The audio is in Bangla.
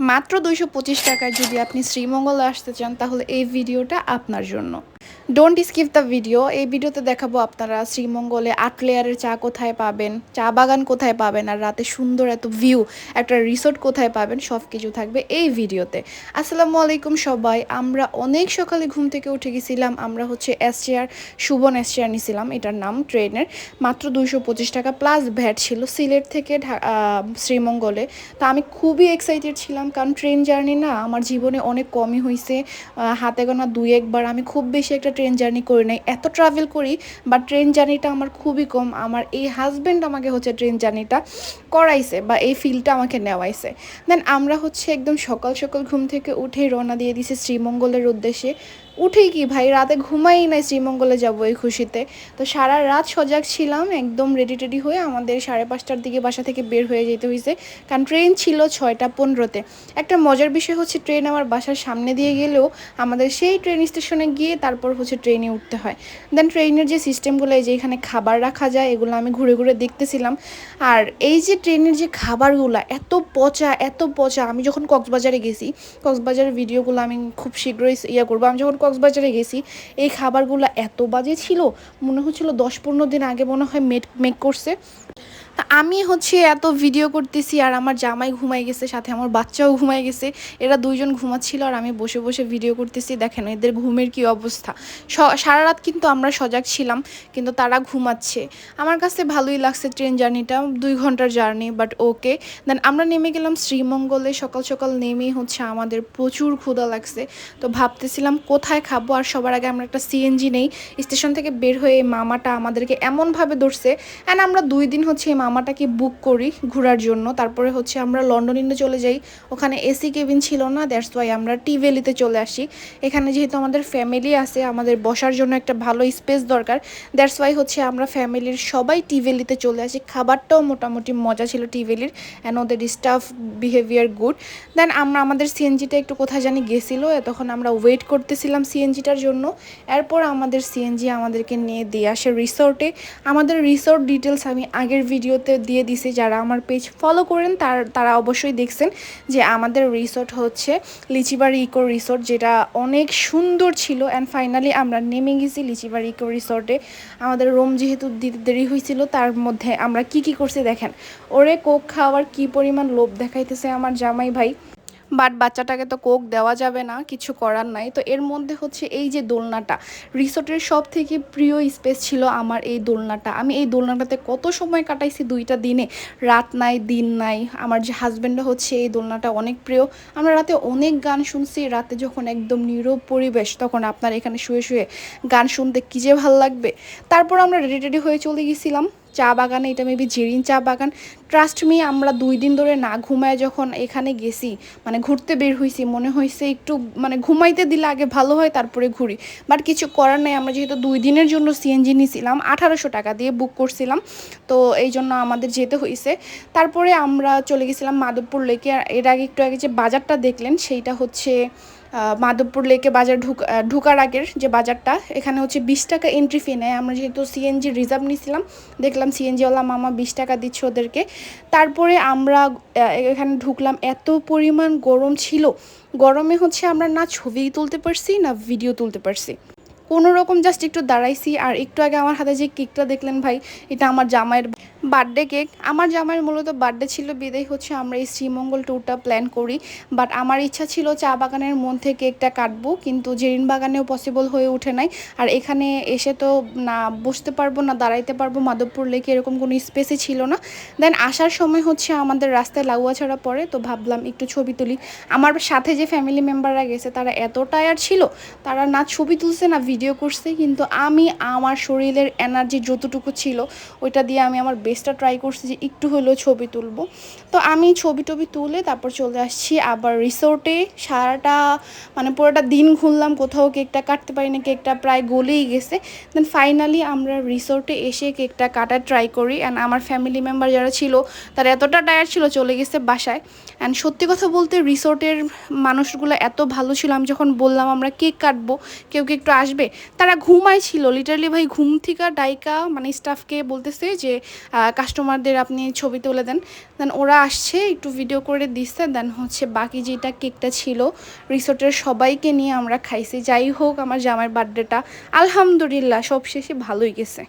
মাত্র দুইশো পঁচিশ টাকায় যদি আপনি শ্রীমঙ্গলে আসতে চান তাহলে এই ভিডিওটা আপনার জন্য। ডোন্ট স্কিপ দ্য ভিডিও এই ভিডিওতে দেখাবো আপনারা শ্রীমঙ্গলে আট লেয়ারের চা কোথায় পাবেন, চা বাগান কোথায় পাবেন, আর রাতে সুন্দর এত ভিউ একটা রিসোর্ট কোথায় পাবেন সব কিছু থাকবে এই ভিডিওতে। আসসালামু আলাইকুম সবাই, আমরা অনেক সকালে ঘুম থেকে উঠে গেছিলাম, আমরা হচ্ছে এস চেয়ার সুবন এস চেয়ার নিয়েছিলাম এটার নাম ট্রেনের, মাত্র দুইশো পঁচিশ টাকা প্লাস ভ্যাট ছিল সিলেট থেকে শ্রীমঙ্গলে। তা আমি খুবই এক্সাইটেড ছিলাম, কারণ ট্রেন জার্নি না আমার জীবনে অনেক কমই হয়েছে হাতে গোনা দুই একবার আমি খুব বেশি একটা ট্রেন জার্নি করি নাই, এত ট্রাভেল করি বা ট্রেন জার্নিটা আমার খুবই কম। আমার এই হাজব্যান্ড আমাকে হচ্ছে ট্রেন জার্নিটা করাইছে বা এই ফিলটা আমাকে নেওয়াইছে। দেন আমরা হচ্ছে একদম সকাল সকাল ঘুম থেকে উঠে রওনা দিয়ে দিছি শ্রীমঙ্গলের উদ্দেশ্যে। উঠেই কি, ভাই? রাতে ঘুমাই নাই, শ্রীমঙ্গলে যাব এই খুশিতে। তো সারা রাত সজাগ ছিলাম, একদম রেডি টেডি হয়ে আমাদের সাড়ে পাঁচটার দিকে বাসা থেকে বের হয়ে যেতে হয়েছে কারণ ট্রেন ছিল ছয়টা পনেরোতে। একটা মজার বিষয় হচ্ছে ট্রেন আমার বাসার সামনে দিয়ে গেলেও আমাদের সেই ট্রেন স্টেশনে গিয়ে তারপর হচ্ছে ট্রেনে উঠতে হয়। দেন ট্রেনের যে সিস্টেমগুলো এই যে এখানে খাবার রাখা যায়, এগুলো আমি ঘুরে ঘুরে দেখতেছিলাম। আর এই যে ট্রেনের যে খাবারগুলো, এত পচা এত পচা। আমি যখন কক্সবাজারে গেছি, কক্সবাজারের ভিডিওগুলো আমি খুব শীঘ্রই ইয়ে করব। আমি যখন কক্সবাজারে গেছি। এই খাবারগুলো এত বাজে ছিল, মনে হচ্ছিল দশ পনেরো দিন আগে মনে হয় মেক মেক করছে। তা আমি হচ্ছে এত ভিডিও করতেছি আর আমার জামাই ঘুমাই গেছে, সাথে আমার বাচ্চাও ঘুমাই গেছে। এরা দুইজন ঘুমাচ্ছিল আর আমি বসে বসে ভিডিও করতেছি। দেখেন এদের ঘুমের কি অবস্থা। সারা রাত কিন্তু আমরা সজাগ ছিলাম, কিন্তু তারা ঘুমাচ্ছে। আমার কাছে ভালোই লাগছে ট্রেন জার্নিটা দুই ঘণ্টার জার্নি বাট ওকে দেন আমরা নেমে গেলাম শ্রীমঙ্গলে। সকাল সকাল নেমেই হচ্ছে আমাদের প্রচুর ক্ষুধা লাগছে। তো ভাবতেছিলাম কোথায় খাব? আর সবার আগে আমরা একটা সিএনজি নেই। স্টেশন থেকে বের হয়ে মামাটা আমাদেরকে এমনভাবে ধরছে। অ্যান্ড আমরা দুই দিন হচ্ছে এই মামাটাকে বুক করি ঘোরার জন্য। তারপরে হচ্ছে আমরা লন্ডন ইন্ডে চলে যাই। ওখানে এসি কেবিন ছিল না দ্যাটস ওয়াই আমরা টি ভ্যালিতে চলে আসি। এখানে যেহেতু আমাদের ফ্যামিলি আছে, আমাদের বসার জন্য একটা ভালো স্পেস দরকার। দ্যাটস ওয়াই হচ্ছে আমরা ফ্যামিলির সবাই টি ভ্যালিতে চলে আসি। খাবারটাও মোটামুটি মজা ছিল টি ভ্যালির অ্যান্ড ওদের স্টাফ বিহেভিয়ার গুড দেন আমরা, আমাদের সিএনজিটা একটু কোথায় জানি গেছিল তখন আমরা ওয়েট করতেছিলাম সিএনজিটার জন্য। এরপর আমাদের সিএনজি আমাদেরকে নিয়ে দিয়ে আসে রিসোর্টে আমাদের রিসোর্ট ডিটেলস আমি আগের ভিডিওতে দিয়ে দিছি, যারা আমার পেজ ফলো করেন, তার, তারা অবশ্যই দেখছেন যে আমাদের রিসোর্ট হচ্ছে লিচিবাড়ি ইকো রিসোর্ট যেটা অনেক সুন্দর ছিল। অ্যান্ড ফাইনালি আমরা নেমে গেছি লিচিবাড়ি ইকো রিসোর্টে আমাদের রুম যেহেতু দিতে দেরি হয়েছিল, তার মধ্যে আমরা কি কি করছি দেখেন। ওরে কোক খাওয়ার কি পরিমাণ লোভ দেখাইতেছে আমার জামাই ভাই। বাট বাচ্চাটাকে তো কোক দেওয়া যাবে না, কিছু করার নাই। তো এর মধ্যে হচ্ছে এই যে দোলনাটা, রিসোর্টের সব থেকে প্রিয় স্পেস ছিল আমার এই দোলনাটা। আমি এই দোলনাটাতে কত সময় কাটাইছি দুইটা দিনে? রাত নাই, দিন নাই। আমার যে হাজব্যান্ডও হচ্ছে এই দোলনাটা অনেক প্রিয়। আমরা রাতে অনেক গান শুনছি, রাতে যখন একদম নীরব পরিবেশ, তখন আপনার এখানে শুয়ে শুয়ে গান শুনতে কী যে ভালো লাগবে। তারপর আমরা রেডি টেডি হয়ে চলে গেছিলাম। চা বাগানে, এটা মেবি জেরিন চা বাগান। ট্রাস্ট মি আমরা দুই দিন ধরে না ঘুমায় যখন এখানে গেছি মানে ঘুরতে বের হয়েছি মনে হয়েছে একটু মানে ঘুমাইতে দিলে আগে ভালো হয়, তারপরে ঘুরি। বাট কিছু করার নেই, আমরা যেহেতু দুই দিনের জন্য সিএনজি নিয়েছিলাম আঠারোশো টাকা দিয়ে বুক করছিলাম, তো এই জন্য আমাদের যেতে হয়েছে তারপরে আমরা চলে গেছিলাম মাধবপুর লেকে এর আগে একটু আগে যে বাজারটা দেখলেন, সেইটা হচ্ছে মাধবপুর লেকে বাজার ঢুক ঢুকার আগের যে বাজারটা, এখানে হচ্ছে বিশ টাকা এন্ট্রি ফি নেয়। আমরা যেহেতু সিএনজি রিজার্ভ নিয়েছিলাম দেখলাম সিএনজিওয়ালা মামা বিশ টাকা দিচ্ছে ওদেরকে। তারপরে আমরা এখানে ঢুকলাম, এত পরিমাণ গরম ছিল। গরমে হচ্ছে আমরা না ছবি তুলতে পারছি, না ভিডিও তুলতে পারছি। কোনো রকম জাস্ট একটু দাঁড়াইছি আর একটু আগে আমার হাতে যে কেকটা দেখলেন ভাই, এটা আমার জামাইয়ের বার্থডে কেক আমার জামাইয়ের মূলত বার্থডে ছিল, বিদায় হচ্ছে আমরা এই শ্রীমঙ্গল ট্যুরটা প্ল্যান করি। বাট আমার ইচ্ছা ছিল চা বাগানের মধ্যে কেকটা কাটবো, কিন্তু জেরিন বাগানেও পসিবল হয়ে ওঠে নাই। আর এখানে এসে তো না বসতে পারব, না দাঁড়াইতে পারব, মাধবপুর লেকে এরকম কোনো স্পেসই ছিল না। দেন আসার সময় হচ্ছে আমাদের রাস্তায় লাউয়া ছাড়া পড়ে, তো ভাবলাম একটু ছবি তুলি। আমার সাথে যে ফ্যামিলি মেম্বাররা গেছে, তারা এত টায়ার ছিল, তারা না ছবি তুলছে, না ভিডিও করছি, কিন্তু আমি আমার শরীরের এনার্জি যতটুকু ছিল, ওইটা দিয়ে আমি আমার বেস্টটা ট্রাই করছি যে একটু হলেও ছবি তুলব। তো আমি ছবি টবি তুলে তারপর চলে আসছি আবার রিসোর্টে সারাটা মানে পুরোটা দিন ঘুরলাম, কোথাও কেকটা কাটতে পারি না কেকটা প্রায় গলেই গেছে। দেন ফাইনালি আমরা রিসোর্টে এসে কেকটা কাটার ট্রাই করি অ্যান্ড আমার ফ্যামিলি মেম্বার যারা ছিল, তারা এতটা টায়ার ছিল, চলে গেছে বাসায়। অ্যান্ড সত্যি কথা বলতে রিসোর্টের মানুষগুলো এত ভালো ছিল, আমি যখন বললাম আমরা কেক কাটবো, কেউ কি একটু আসবে? তারা ঘুমাই ছিল। লিটারলি ভাই, ঘুম থেকে ডাইকা মানে স্টাফকে বলতেছে যে কাস্টমারদের আপনি ছবি তুলে দেন। দেন ওরা আসছে, একটু ভিডিও করে দিচ্ছে। দেন হচ্ছে বাকি যেটা কেকটা ছিল, রিসোর্টের সবাইকে নিয়ে আমরা খাইছি। যাই হোক, আমার জামাই বার্থডেটা আলহামদুলিল্লাহ, সবশেষে ভালোই গেছে।